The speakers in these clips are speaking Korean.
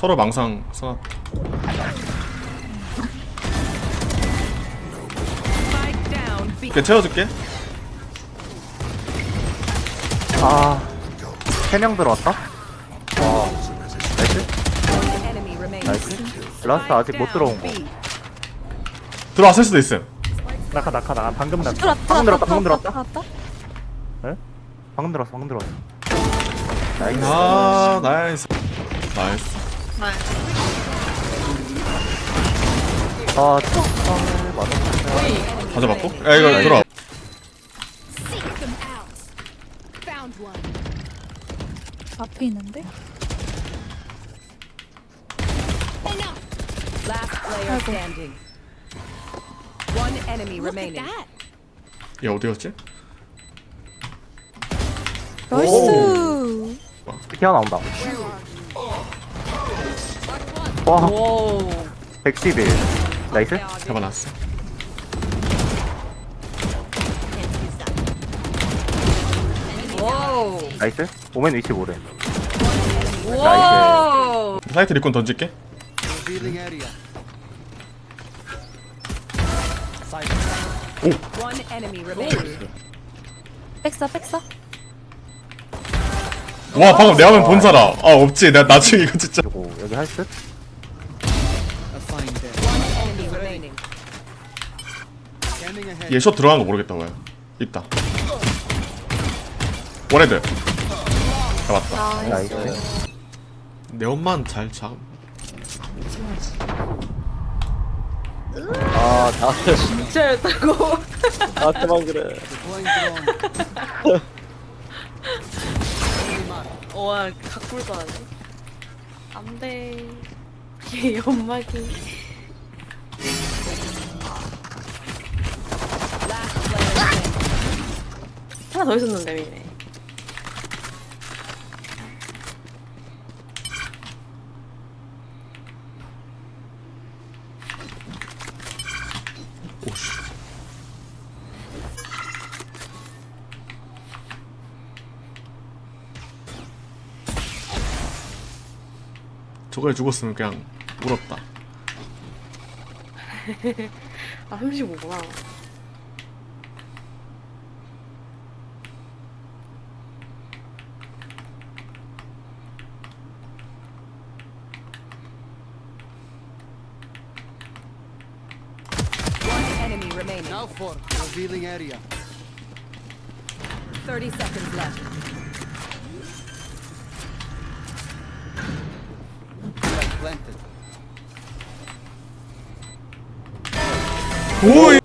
서로 망상 써놨. Spike down. B. 이렇게 채워줄게. 아, 세 명 들어왔다? 와, 나이스. 나이스. 라스트 아직 못 들어온 거. 들어왔을 수도 있음. 나카, 나카, 나 방금 나. 들어왔다 방금 들어왔다, 방금 들어왔다. 들어왔다 에? 방금 들어왔어, 방금 들어왔어. 나이스. 아 나이스. 나이스. 아, 맞았어. 다 잡았고? 야 이거 들어와. Seek them out. Found one. 앞에 있는데 Enough. Last player standing. One enemy Look at remaining. that. 얘 어디였지? 나이스 기아 나온다. 와, Whoa. 111. 나이스. 잡아놨어. Whoa. 나이스. 오멘 위치 모래. Whoa. 사이트 리콘 던질게. One enemy remaining. 백사 백사 와 방금 내 화면 본 사람. 아 없지. 내가 나중에 이거 진짜. 그리고 여기 할 듯? 얘숏 들어간 거 모르겠다 왜. 있다. 원헤드. 잡았다. 나이스. 내 옷만 잘 잡. 아 나한테 진짜 였다고. 나한테만 그래. 와 각불도 하네 안돼 얘 연막이 standing. 하나 더 있었는데 미네 오씨. 저거에 죽었으면 그냥 울었다. 아 35구나 One enemy remaining. Now for revealing area. 30 seconds left. Flag planted. 오이.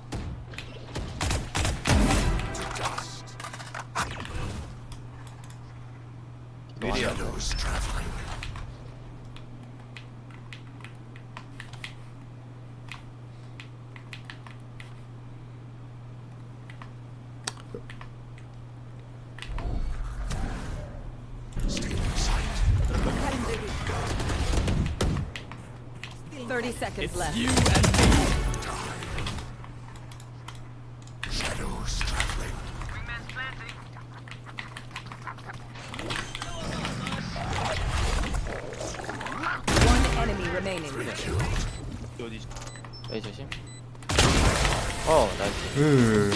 Thirty seconds left. enemy remaining. 에이 조심 어 나이스 으.